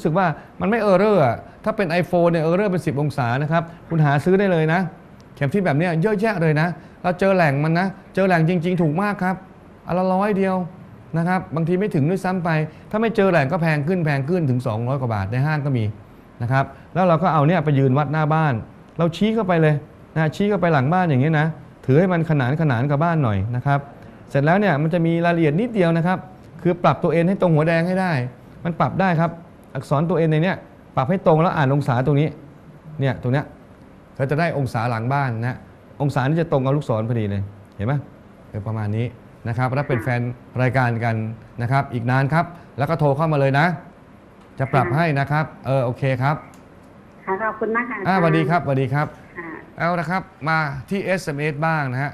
รู้สึกว่ามันไม่เออร์เรอร์ถ้าเป็น iPhone เนี่ยเออร์เรอร์เป็น 10 องศานะครับ คุณหาซื้อได้เลยนะ เข็มทิศแบบนี้เยอะแยะเลยนะ เราเจอแหล่งมันนะ เจอแหล่งจริง ๆ ถูกมากครับอนละร้อยเดียวนะครับ บางทีไม่ถึงด้วยซ้ำไป ถ้าไม่เจอแหล่งก็แพงขึ้นแพงขึ้นถึง 200 กว่าบาทในห้างก็มีนะครับ แล้วเราก็เอาเนี่ยไปยืนวัดหน้าบ้าน เราชี้เข้าไปเลยนะชี้เข้าไปหลังบ้านอย่างนี้นะ ถือให้มันขนานขนานกับบ้านหน่อยนะครับ เสร็จแล้วเนี่ยมันจะมีรายละเอียดนิดเดียวนะครับ คือปรับตัวเอ็นให้ตรงหัวแดงให้ได้ มันปรับได้ครับ อักษรตัวเอ็นในเนี้ยปรับให้ตรงแล้วอ่านองศาตรงนี้เนี่ยตรงเนี้ยเราจะได้องศาหลังบ้านนะองศานี่จะตรงกับลูกศรพอดีเลยเห็นไหมเออประมาณนี้นะครับแล้วเป็นแฟนรายการกันนะครับ อีกนานครับ แล้วก็โทรเข้ามาเลยนะ จะปรับให้นะครับ เออโอเคครับค่ะขอบคุณมากค่ะอ่าสวัสดีครับสวัสดีครับค่ะเอาละครับมาที่ SMS บ้างนะฮะ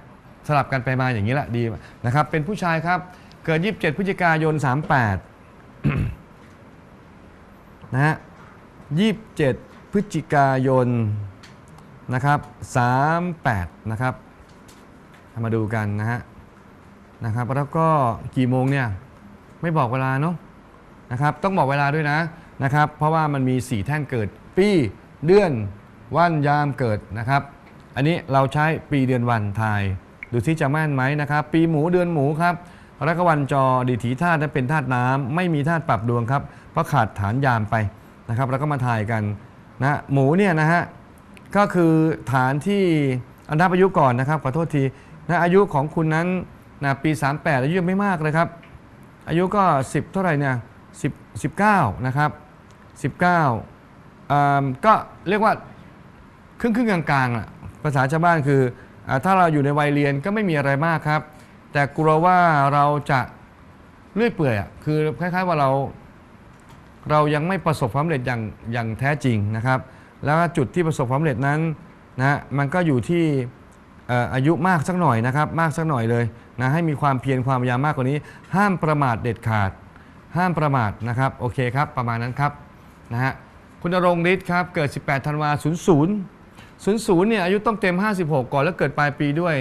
สลับกันไปมาอย่างนี้แหละดีนะครับ เป็นผู้ชายครับ เกิด 27พฤศจิกายน 38 นะฮะ27 พฤศจิกายนนะครับ38นะครับมาดูกันนะฮะนะครับแล้วก็กี่โมงเนี่ยไม่บอกเวลาเนาะนะครับต้องบอกเวลาด้วยนะนะครับเพราะว่ามันมี 4 แท่งเกิด ปีเดือนวันยามเกิดนะครับ อันนี้เราใช้ปีเดือนวันทาย ดูที่จะแม่นไหมนะครับ ปีหมูเดือนหมูครับแล้วก็วันจอดีถีธาตุนั้นเป็นธาตุน้ำไม่มีธาตุปรับดวงครับ เพราะขาดฐานยามไปนะครับแล้วก็มาทายกันนะหมูเนี่ยนะฮะก็คือฐานที่อันดับอายุก่อนนะครับขอโทษทีนะอายุของคุณนั้นนะปี 38 อายุยังไม่มากเลยครับ อายุก็ 10 เท่าไหร่เนี่ย10 19 นะครับ 19อ่าก็เรียกว่าครึ่งครึ่งกลางๆอะภาษาชาวบ้านคืออถ้าเราอยู่ในวัยเรียนก็ไม่มีอะไรมากครับ แต่กลัวว่าเราจะเลื่อยเปื่อยอะคือคล้ายๆว่าเรา เรายังไม่ประสบความสำเร็จอย่างอย่างแท้จริงนะครับ แล้วจุดที่ประสบความสำเร็จนั้นนะมันก็อยู่ที่ออายุมากสักหน่อยนะครับ มากสักหน่อยเลยนะให้มีความเพียรความพยายามมากกว่านี้ ห้ามประมาทเด็ดขาด ห้ามประมาทนะครับโอเคครับประมาณนั้นครับนะฮะคุณรงค์ฤทธิ์ครับเกิด 18 ธันวา00 00เนี่ยอายุต้องเต็ม 56 ก่อนแล้วเกิดปลายปีด้วย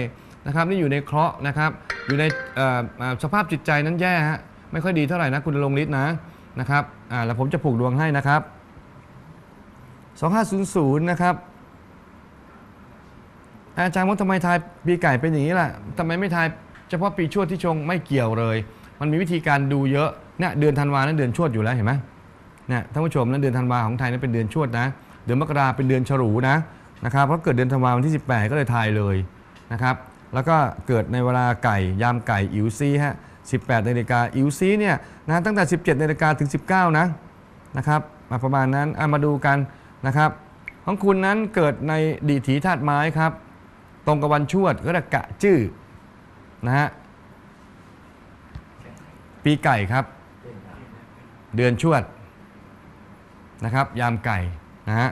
นะครับนี่อยู่ในเคราะห์นะครับอยู่ในสภาพจิตใจนั้นแย่ฮะไม่ค่อยดีเท่าไหร่นะคุณรงค์ฤทธิ์นะ นะครับอ่าแล้วผมจะผูกดวงให้นะครับ 2500 นะครับ อาจารย์ว่าทำไมทายปีไก่เป็นอย่างนี้ล่ะทำไมไม่ทายเฉพาะปีชวดที่ชงไม่เกี่ยวเลย มันมีวิธีการดูเยอะเนี่ยเดือนธันวานั้นเดือนชวดอยู่แล้วเห็นไหมเนี่ยท่านผู้ชมนั้นเดือนธันวาของไทยนั้นเป็นเดือนชวดนะ เดือนมกราเป็นเดือนฉลูนะนะครับเพราะเกิดเดือนธันวาวันที่ 18 ก็เลยทายเลยนะครับ แล้วก็เกิดในเวลาไก่ยามไก่อิ๋วซีฮะ 18นาฬิกาอิวซีเนี่ยนะตั้งแต่ 17นาฬิกาถึง 19 นะนะครับมาประมาณนั้นอะมาดูกันนะครับ ของคุณนั้นเกิดในดีถีธาตุไม้ครับ ตรงกับวันชวดก็เรียกะจื้อนะฮะปีไก่ครับ เดือนชวดนะครับ ยามไก่นะฮะ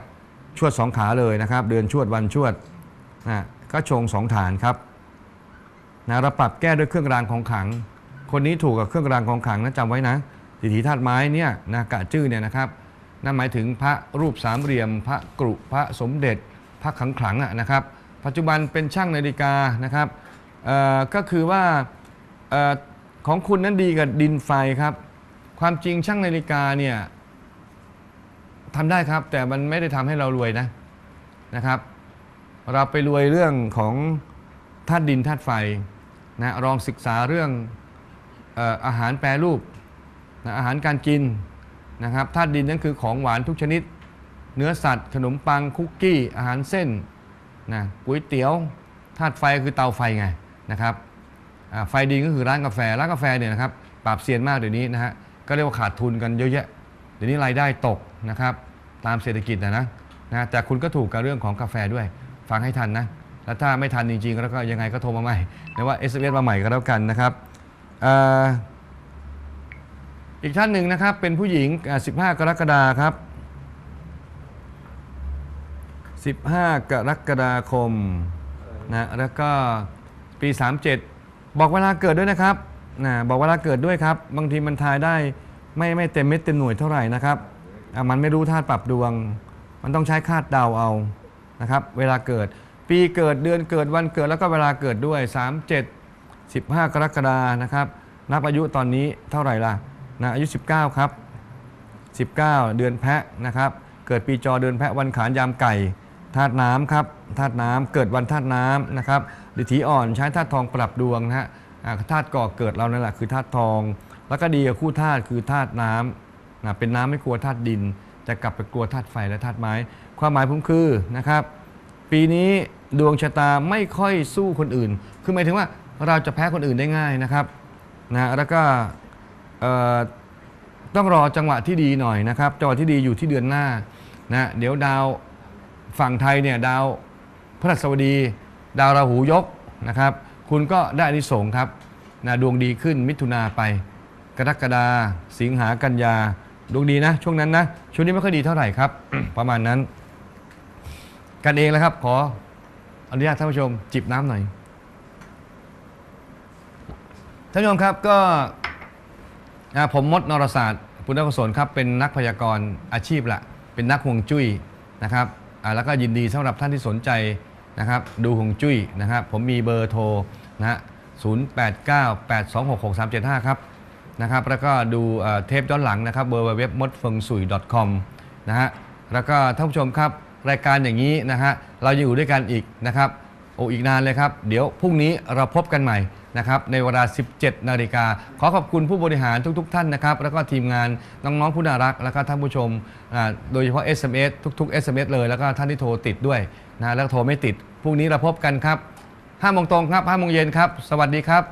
ชวดสองขาเลยนะครับ เดือนชวดวันชวดนะก็ชงสองฐานครับนะราปรับแก้ด้วยเครื่องรางของขลัง คนนี้ถูกกับเครื่องรางของขลังนะจำไว้นะดิถีธาตุไม้เนี่ยนะกะจื้อเนี่ยนะครับนั่นหมายถึงพระรูปสามเหลี่ยม พระกรุพระสมเด็จ พระขังขลังอะนะครับ ปัจจุบันเป็นช่างนาฬิกานะครับเอ่อก็คือว่าเออของคุณนั้นดีกับดินไฟครับ ความจริงช่างนาฬิกาเนี่ยทำได้ครับ แต่มันไม่ได้ทำให้เรารวยนะนะครับ เราไปรวยเรื่องของธาตุดินธาตุไฟนะลองศึกษาเรื่อง อาหารแปรรูปนะอาหารการกินนะครับธาตุดินนั่นคือของหวานทุกชนิด เนื้อสัตว์ ขนมปังคุกกี้ อาหารเส้นนะก๋วยเตี๋ยวธาตุไฟคือเตาไฟไงนะครับไฟดีก็คือร้านกาแฟร้านกาแฟเนี่ยนะครับปราบเซียนมากเดี๋ยวนี้นะฮะก็เรียกว่าขาดทุนกันเยอะแยะเดี๋ยวนี้รายได้ตกนะครับตามเศรษฐกิจนะนะนะแต่คุณก็ถูกกับเรื่องของกาแฟด้วยฟังให้ทันนะแล้วถ้าไม่ทันจริงๆแล้วก็ยังไงก็โทรมาใหม่หรือว่าเอสเมาใหม่ก็แล้วกันนะครับ อีกท่านหนึ่งนะครับ เป็นผู้หญิง 15 กรกฎาคมครับ 15 กรกฎาคมนะแล้วก็ปี 37 บอกเวลาเกิดด้วยนะครับนะบอกเวลาเกิดด้วยครับ บางทีมันทายได้ไม่ไม่เต็มเม็ดเต็มหน่วยเท่าไหร่นะครับมันไม่รู้ธาตุปรับดวง มันต้องใช้คาดเดาเอานะครับ เวลาเกิด ปีเกิดเดือนเกิดวันเกิดแล้วก็เวลาเกิดด้วย 37 15 กรกฎานะครับนับอายุตอนนี้เท่าไหร่ล่ะนะอายุ 19 ครับ 19 เดือนแพะนะครับ เกิดปีจอเดือนแพะวันขานยามไก่ธาตุน้ำครับธาตุน้ำเกิดวันธาตุน้ำนะครับดิถีอ่อนใช้ธาตุทองปรับดวงนะฮะธาตุก่อเกิดเรานั่นแหละคือธาตุทอง แล้วก็ดีกับคู่ธาตุคือธาตุน้ำนะเป็นน้ำไม่กลัวธาตุดิน จะกลับไปกลัวธาตุไฟและธาตุไม้ ความหมายผมคือนะครับ ปีนี้ดวงชะตาไม่ค่อยสู้คนอื่น คือหมายถึงว่า เราจะแพ้คนอื่นได้ง่ายนะครับนะแล้วก็ต้องรอจังหวะที่ดีหน่อยนะครับจังหวะที่ดีอยู่ที่เดือนหน้านะเดี๋ยวดาวฝั่งไทยเนี่ยดาวพฤหัสบดี ดาวราหูยกนะครับ คุณก็ได้อนิสงครับนะดวงดีขึ้นมิถุนาไป กรกฎาสิงหากันยาดวงดีนะ ช่วงนั้นนะช่วงนี้ไม่ค่อยดีเท่าไหร่ครับ ประมาณนั้น กันเองแล้วครับ ขออนุญาตท่านผู้ชมจิบน้ำหน่อย ท่านผู้ชมครับก็ผมมดนรศาสตร์ปุณณกุศลครับเป็นนักพยากรณ์อาชีพละเป็นนักห่วงจุ้ยนะครับแล้วก็ยินดีสำหรับท่านที่สนใจนะครับ ดูห่วงจุ้ยนะครับ ผมมีเบอร์โทรนะฮะ0898266375 ครับนะครับ แล้วก็ดูเอ่อเทปย้อนหลังนะครับ w w w m o d f e n g s u i com นะฮะแล้วก็ท่านผู้ชมครับรายการอย่างนี้นะฮะเรายังอยู่ด้วยกันอีกนะครับโอ้อีกนานเลยครับ เดี๋ยวพรุ่งนี้เราพบกันใหม่ นะครับในเวลา 17 นาฬิกา ขอขอบคุณผู้บริหารทุก ๆ ท่านนะครับ แล้วก็ทีมงานน้องๆผู้น่ารัก แล้วก็ท่านผู้ชม โดยเฉพาะ SMS ทุก ๆ SMS เลย แล้วก็ท่านที่โทรติดด้วยนะแล้วโทรไม่ติดพรุ่งนี้เราพบกันครับ5โมงตรงครับ5โมงเย็นครับ สวัสดีครับ